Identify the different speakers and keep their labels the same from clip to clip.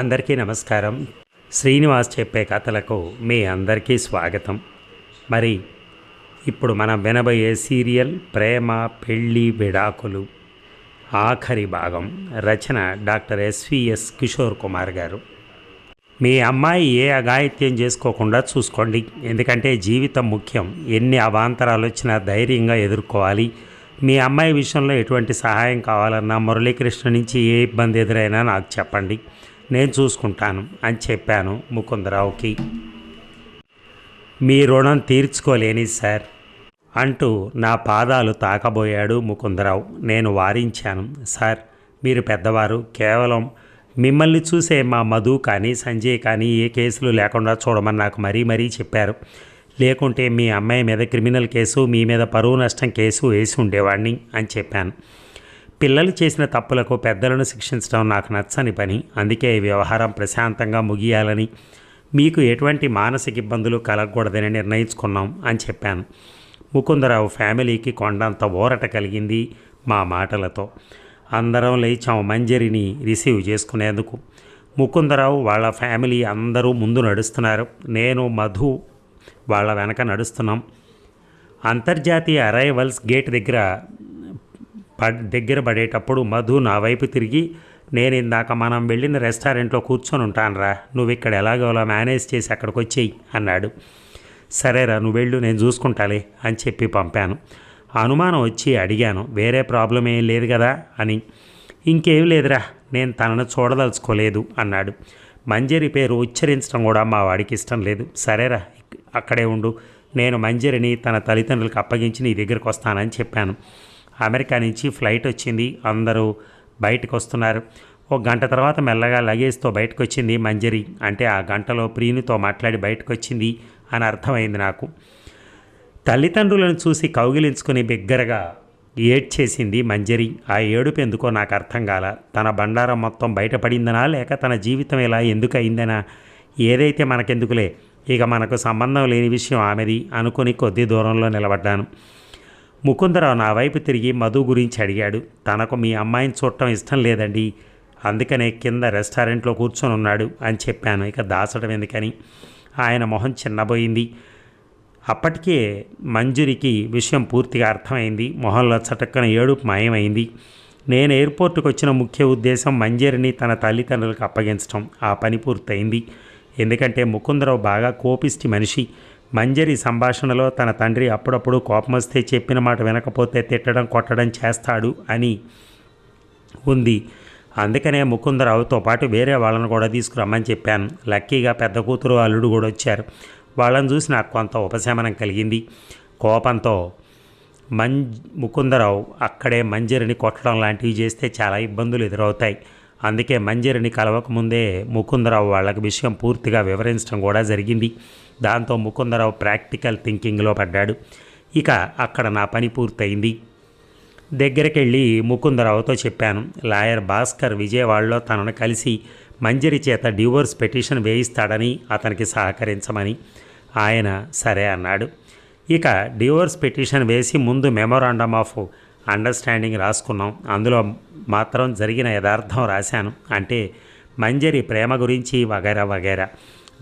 Speaker 1: అందరికీ నమస్కారం. శ్రీనివాస్ చెప్పే కథలకు మీ అందరికీ స్వాగతం. మరి ఇప్పుడు మనం వినబోయే సీరియల్ ప్రేమ పెళ్ళి విడాకులు. ఆఖరి భాగం రచన doctor S V S Kishore Kumar garu. మీ అమ్మాయి ఏ అఘాయిత్యం చేసుకోకుండా చూసుకోండి. ఎందుకంటే జీవితం ముఖ్యం. ఎన్ని అవాంతరాలు వచ్చినా ధైర్యంగా ఎదుర్కోవాలి. మీ అమ్మాయి విషయంలో ఎటువంటి సహాయం కావాలన్నా మురళీకృష్ణ నుంచి ఏ ఇబ్బంది ఎదురైనా నాకు చెప్పండి. నేను చూసుకుంటాను అని చెప్పాను ముకుందరావుకి. మీ రుణం తీర్చుకోలేని సార్ అంటూ నా పాదాలు తాకబోయాడు ముకుందరావు. నేను వారించాను సార్. మీరు పెద్దవారు. కేవలం మిమ్మల్ని చూసే మా మధు కానీ సంజయ్ కానీ ఏ కేసులు లేకుండా చూడమని నాకు మరీ మరీ చెప్పారు. లేకుంటే మీ అమ్మాయి మీద క్రిమినల్ కేసు మీ మీద పరువు నష్టం కేసు వేసి ఉండేవాడిని అని చెప్పాను. పిల్లలు చేసిన తప్పులకు పెద్దలను శిక్షించడం నాకు నచ్చని పని. అందుకే ఈ వ్యవహారం ప్రశాంతంగా ముగియాలని మీకు ఎటువంటి మానసిక ఇబ్బందులు కలగకూడదని నిర్ణయించుకున్నాం అని చెప్పాను. ముకుందరావు ఫ్యామిలీకి కొండంత ఊరట కలిగింది మా మాటలతో. అందరం లేచాం మంజరిని రిసీవ్ చేసుకునేందుకు. ముకుందరావు వాళ్ళ ఫ్యామిలీ అందరూ ముందు నడుస్తున్నారు. నేను మధు వాళ్ళ వెనక నడుస్తున్నాం. అంతర్జాతీయ అరైవల్స్ గేట్ దగ్గర దగ్గర పడేటప్పుడు మధు నా వైపు తిరిగి నేను ఇందాక మనం వెళ్ళిన రెస్టారెంట్లో కూర్చొని ఉంటానురా నువ్వు ఇక్కడ ఎలాగోలా మేనేజ్ చేసి అక్కడికి వచ్చేయి అన్నాడు. సరేరా నువ్వు వెళ్ళు నేను చూసుకుంటాలే అని చెప్పి పంపాను. అనుమానం వచ్చి అడిగాను వేరే ప్రాబ్లం ఏం లేదు కదా అని. ఇంకేం లేదురా నేను తనను చూడదలుచుకోలేదు అన్నాడు. మంజరి పేరు ఉచ్చరించడం కూడా మా వాడికి ఇష్టం లేదు. సరేరా అక్కడే ఉండు. నేను మంజరిని తన తల్లిదండ్రులకు అప్పగించి నీ దగ్గరకు వస్తానని చెప్పాను. అమెరికా నుంచి ఫ్లైట్ వచ్చింది. అందరూ బయటకు వస్తున్నారు ఒక గంట తర్వాత మెల్లగా లగేజ్తో బయటకు వచ్చింది మంజరి. అంటే ఆ గంటలో ప్రియునితో మాట్లాడి బయటకు వచ్చింది అని అర్థమైంది నాకు. తల్లిదండ్రులను చూసి కౌగిలించుకుని బిగ్గరగా ఏడ్చేసింది మంజరి. ఆ ఏడుపు ఎందుకో నాకు అర్థం కాల. తన బండారం మొత్తం బయటపడిందనా లేక తన జీవితం ఇలా ఎందుకు అయిందనా ఏదైతే మనకెందుకులే ఇక మనకు సంబంధం లేని విషయం ఆమెది అనుకుని కొద్ది దూరంలో నిలబడ్డాను. ముకుందరావు నా వైపు తిరిగి మధు గురించి అడిగాడు. తనకు మీ అమ్మాయిని చూడటం ఇష్టం లేదండి. అందుకనే కింద రెస్టారెంట్లో కూర్చొని ఉన్నాడు అని చెప్పాను. ఇక దాచడం ఎందుకని? ఆయన మొహం చిన్నబోయింది. అప్పటికే మంజురికి విషయం పూర్తిగా అర్థమైంది. మొహంలో చటక్కన ఏడుపు మాయమైంది. నేను ఎయిర్పోర్టుకు వచ్చిన ముఖ్య ఉద్దేశం మంజరిని తన తల్లిదండ్రులకు అప్పగించడం ఆ పని పూర్తయింది. ఎందుకంటే ముకుందరావు బాగా కోపిష్టి మనిషి. మంజరి సంభాషణలో తన తండ్రి అప్పుడప్పుడు కోపం వస్తే చెప్పిన మాట వినకపోతే తిట్టడం కొట్టడం చేస్తాడు అని ఉంది. అందుకనే ముకుందరావుతో పాటు వేరే వాళ్ళని కూడా తీసుకురమ్మని చెప్పాను. లక్కీగా పెద్ద కూతురు అల్లుడు కూడా వచ్చారు. వాళ్ళని చూసి నాకు కొంత ఉపశమనం కలిగింది. కోపంతో మం ముకుందరావు అక్కడే మంజరిని కొట్టడం లాంటివి చేస్తే చాలా ఇబ్బందులు ఎదురవుతాయి. అందుకే మంజరిని కలవకముందే ముకుందరావు వాళ్ళకి విషయం పూర్తిగా వివరించడం కూడా జరిగింది. దాంతో ముకుందరావు ప్రాక్టికల్ థింకింగ్లో పడ్డాడు. ఇక అక్కడ నా పని పూర్తయింది. దగ్గరికి వెళ్ళి ముకుందరావుతో చెప్పాను. లాయర్ భాస్కర్ విజయవాడలో తనను కలిసి మంజరి చేత డివోర్స్ పిటిషన్ వేయిస్తాడని అతనికి సహకరించమని ఆయన సరే అన్నాడు. ఇక డివోర్స్ పిటిషన్ వేసి ముందు మెమోరాండమ్ ఆఫ్ అండర్స్టాండింగ్ రాసుకున్నాం. అందులో మాత్రం జరిగిన యథార్థం రాశాను. అంటే మంజరి ప్రేమ గురించి వగైరా వగైరా.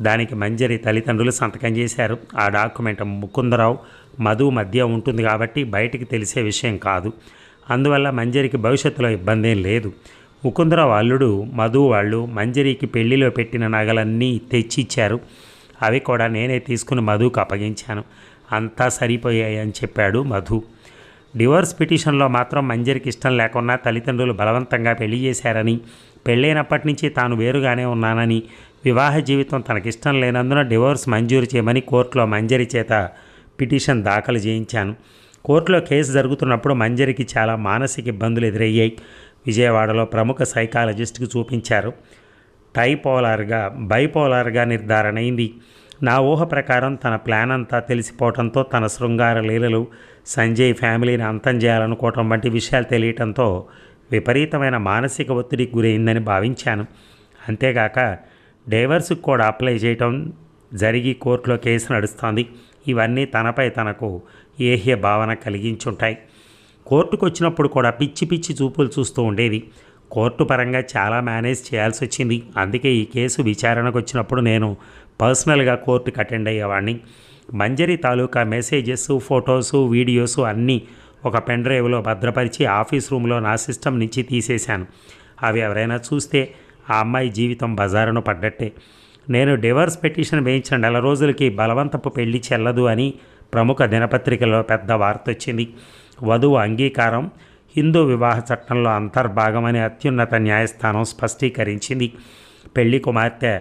Speaker 1: దానికి మంజరి తల్లిదండ్రులు సంతకం చేశారు. ఆ డాక్యుమెంట్ ముకుందరావు మధు మధ్య ఉంటుంది కాబట్టి బయటికి తెలిసే విషయం కాదు. అందువల్ల మంజరికి భవిష్యత్తులో ఇబ్బంది ఏం లేదు. ముకుందరావు అల్లుడు మధు వాళ్ళు మంజరికి పెళ్ళిలో పెట్టిన నగలన్నీ తెచ్చిచ్చారు. అవి కూడా నేనే తీసుకుని మధుకు అప్పగించాను. అంతా సరిపోయాయి అని చెప్పాడు మధు. డివోర్స్ పిటిషన్లో మాత్రం మంజరికి ఇష్టం లేకున్నా తల్లిదండ్రులు బలవంతంగా పెళ్ళి చేశారని పెళ్ళైనప్పటి నుంచి తాను వేరుగానే ఉన్నానని వివాహ జీవితం తనకిష్టం లేనందున డివోర్స్ మంజూరు చేయమని కోర్టులో మంజరి చేత పిటిషన్ దాఖలు చేయించాను. కోర్టులో కేసు జరుగుతున్నప్పుడు మంజరికి చాలా మానసిక ఇబ్బందులు ఎదురయ్యాయి. విజయవాడలో ప్రముఖ సైకాలజిస్ట్కి చూపించారు. టైపోలార్గా బైపోలార్గా నిర్ధారణ అయింది నా ఊహ ప్రకారం తన ప్లాన్ అంతా తెలిసిపోవడంతో తన శృంగార లీలలు సంజయ్ ఫ్యామిలీని అంతం చేయాలనుకోవటం వంటి విషయాలు తెలియటంతో విపరీతమైన మానసిక ఒత్తిడికి గురైందని భావించాను. అంతేగాక డైవర్స్కి కూడా అప్లై చేయటం జరిగి కోర్టులో కేసు నడుస్తోంది. ఇవన్నీ తనపై తనకు ఏహ్య భావన కలిగించుంటాయి. కోర్టుకు వచ్చినప్పుడు కూడా పిచ్చి పిచ్చి చూపులు చూస్తూ ఉండేది. కోర్టు పరంగా చాలా మేనేజ్ చేయాల్సి వచ్చింది. అందుకే ఈ కేసు విచారణకు వచ్చినప్పుడు నేను పర్సనల్గా కోర్టుకు అటెండ్ అయ్యేవాడిని మంజరి తాలూకా మెసేజెస్ ఫొటోసు వీడియోస్ అన్నీ ఒక పెన్ డ్రైవ్లో భద్రపరిచి ఆఫీస్ రూమ్లో నా సిస్టమ్ నుంచి తీసేశాను. అవి ఎవరైనా చూస్తే ఆ అమ్మాయి జీవితం బజారును పడ్డట్టే. నేను డివర్స్ పిటిషన్ వేయించిన నెల రోజులకి బలవంతపు పెళ్ళి చెల్లదు అని ప్రముఖ దినపత్రికలో పెద్ద వార్త వచ్చింది వధువు అంగీకారం హిందూ వివాహ చట్టంలో అంతర్భాగమని అత్యున్నత న్యాయస్థానం స్పష్టీకరించింది. పెళ్ళి కుమార్తె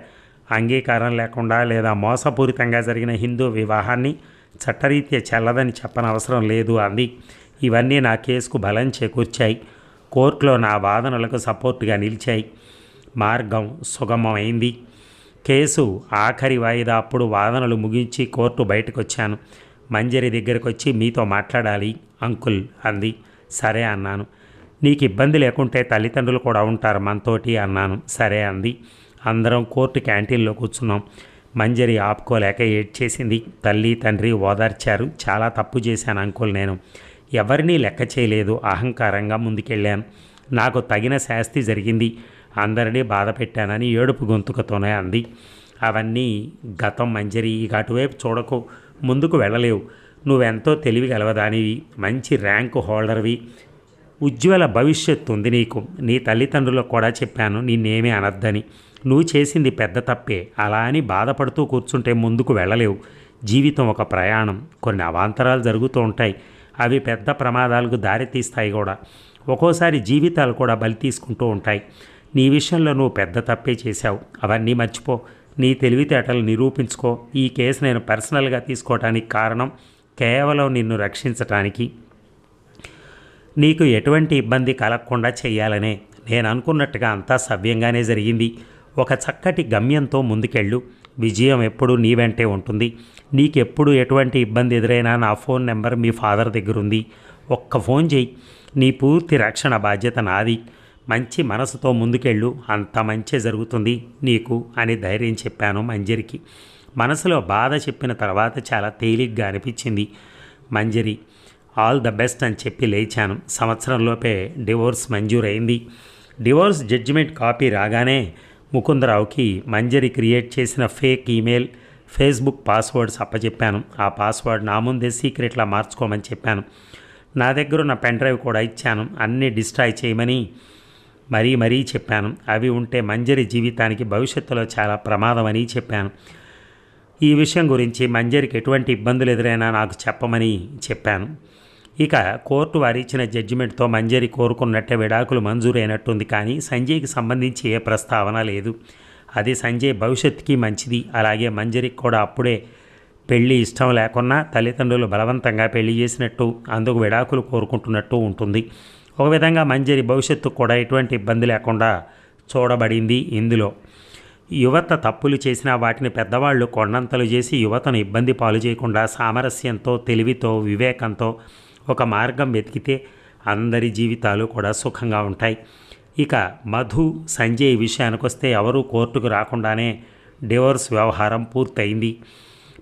Speaker 1: అంగీకారం లేకుండా లేదా మోసపూరితంగా జరిగిన హిందూ వివాహాన్ని చట్టరీత్యా చెల్లదని చెప్పనవసరం లేదు అంది. ఇవన్నీ నా కేసుకు బలం చేకూర్చాయి. కోర్టులో నా వాదనలకు సపోర్టుగా నిలిచాయి. మార్గం సుగమమైంది. కేసు ఆఖరి వాయిదా అప్పుడు వాదనలు ముగించి కోర్టు బయటకొచ్చాను. మంజరి దగ్గరకు వచ్చి మీతో మాట్లాడాలి అంకుల్ అంది. సరే అన్నాను. నీకు ఇబ్బంది లేకుంటే తల్లిదండ్రులు కూడా ఉంటారు మనతోటి అన్నాను. సరే అంది. అందరం కోర్టు క్యాంటీన్లో కూర్చున్నాం. మంజరి ఆపుకోలేక ఏడ్చేసింది. తల్లి తండ్రి ఓదార్చారు. చాలా తప్పు చేశాను అంకుల్ నేను. ఎవరినీ లెక్క చేయలేదు. అహంకారంగా ముందుకెళ్ళాను. నాకు తగిన శాస్తి జరిగింది. అందరినీ బాధ పెట్టానని ఏడుపు గొంతుకతోనే అంది. అవన్నీ గతం మంజరి ఇక అటువైపు చూడకు ముందుకు వెళ్ళలేవు. నువ్వెంతో తెలివి గలవదానివి మంచి ర్యాంకు హోల్డర్వి. ఉజ్వల భవిష్యత్తు ఉంది నీకు. నీ తల్లిదండ్రులకు కూడా చెప్పాను నిన్నేమీ అనద్దని. నువ్వు చేసింది పెద్ద తప్పే. అలా అని బాధపడుతూ కూర్చుంటే ముందుకు వెళ్ళలేవు. జీవితం ఒక ప్రయాణం. కొన్ని అవాంతరాలు జరుగుతూ ఉంటాయి. అవి పెద్ద ప్రమాదాలకు దారితీస్తాయి కూడా. ఒక్కోసారి జీవితాలు కూడా బలి తీసుకుంటూ ఉంటాయి. నీ విషయంలో నువ్వు పెద్ద తప్పే చేశావు. అవన్నీ మర్చిపో. నీ తెలివితేటలు నిరూపించుకో. ఈ కేసు నేను పర్సనల్గా తీసుకోవటానికి కారణం కేవలం నిన్ను రక్షించటానికి. నీకు ఎటువంటి ఇబ్బంది కలగకుండా చేయాలనే నేను అనుకున్నట్టుగా అంతా సవ్యంగానే జరిగింది. ఒక చక్కటి గమ్యంతో ముందుకెళ్ళు. విజయం ఎప్పుడు నీ వెంటే ఉంటుంది. నీకెప్పుడు ఎటువంటి ఇబ్బంది ఎదురైనా నా ఫోన్ నెంబర్ మీ ఫాదర్ దగ్గర ఉంది ఒక్క ఫోన్ చేయి నీ పూర్తి రక్షణ బాధ్యత నాది. మంచి మనసుతో ముందుకెళ్ళు. అంత మంచి జరుగుతుంది నీకు అని ధైర్యం చెప్పాను మంజరికి. మనసులో బాధ చెప్పిన తర్వాత చాలా తేలిగ్గా అనిపించింది. మంజరి ఆల్ ద బెస్ట్ అని చెప్పి లేచాను. సంవత్సరంలోపే డివోర్స్ మంజూరైంది డివోర్స్ జడ్జిమెంట్ కాపీ రాగానే ముకుందరావుకి మంజరి క్రియేట్ చేసిన ఫేక్ ఈమెయిల్ ఫేస్బుక్ పాస్వర్డ్స్ అప్పచెప్పాను ఆ పాస్వర్డ్ నా ముందే సీక్రెట్లా మార్చుకోమని చెప్పాను. నా దగ్గర ఉన్న పెన్ డ్రైవ్ కూడా ఇచ్చాను. అన్నీ డిస్ట్రాయ్ చేయమని మరీ మరీ చెప్పాను. అవి ఉంటే మంజరి జీవితానికి భవిష్యత్తులో చాలా ప్రమాదమని చెప్పాను. ఈ విషయం గురించి మంజరికి ఎటువంటి ఇబ్బందులు ఎదురైనా నాకు చెప్పమని చెప్పాను. ఇక కోర్టు వారి ఇచ్చిన జడ్జిమెంట్తో మంజరి కోరుకున్నట్టే విడాకులు మంజూరైనట్టుంది కానీ సంజయ్కి సంబంధించి ఏ ప్రస్తావన లేదు. అది సంజయ్ భవిష్యత్తుకి మంచిది. అలాగే మంజరికి కూడా అప్పుడే పెళ్ళి ఇష్టం లేకున్నా తల్లిదండ్రులు బలవంతంగా పెళ్ళి చేసినట్టు అందుకు విడాకులు కోరుకుంటున్నట్టు ఉంటుంది. ఒక విధంగా మంజరి భవిష్యత్తు కూడా ఎటువంటి ఇబ్బంది లేకుండా చూడబడింది ఇందులో. యువత తప్పులు చేసిన వాటిని పెద్దవాళ్ళు కొండంతలు చేసి యువతను ఇబ్బంది పాలు చేయకుండా సామరస్యంతో తెలివితో వివేకంతో ఒక మార్గం వెతికితే అందరి జీవితాలు కూడా సుఖంగా ఉంటాయి. ఇక మధు సంజయ్ విషయానికి వస్తే ఎవరూ కోర్టుకు రాకుండానే డివోర్స్ వ్యవహారం పూర్తయింది.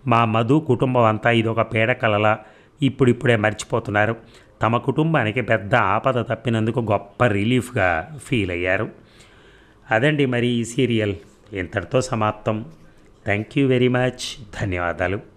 Speaker 1: మా మధు కుటుంబం అంతా ఇది ఒక పీడకలలా ఇప్పుడిప్పుడే మర్చిపోతున్నారు. తమ కుటుంబానికి పెద్ద ఆపద తప్పినందుకు గొప్ప రిలీఫ్గా ఫీల్ అయ్యారు. అదండి మరి ఈ సీరియల్. ఇంతటితో సమాప్తం. Thank you very much. ధన్యవాదాలు.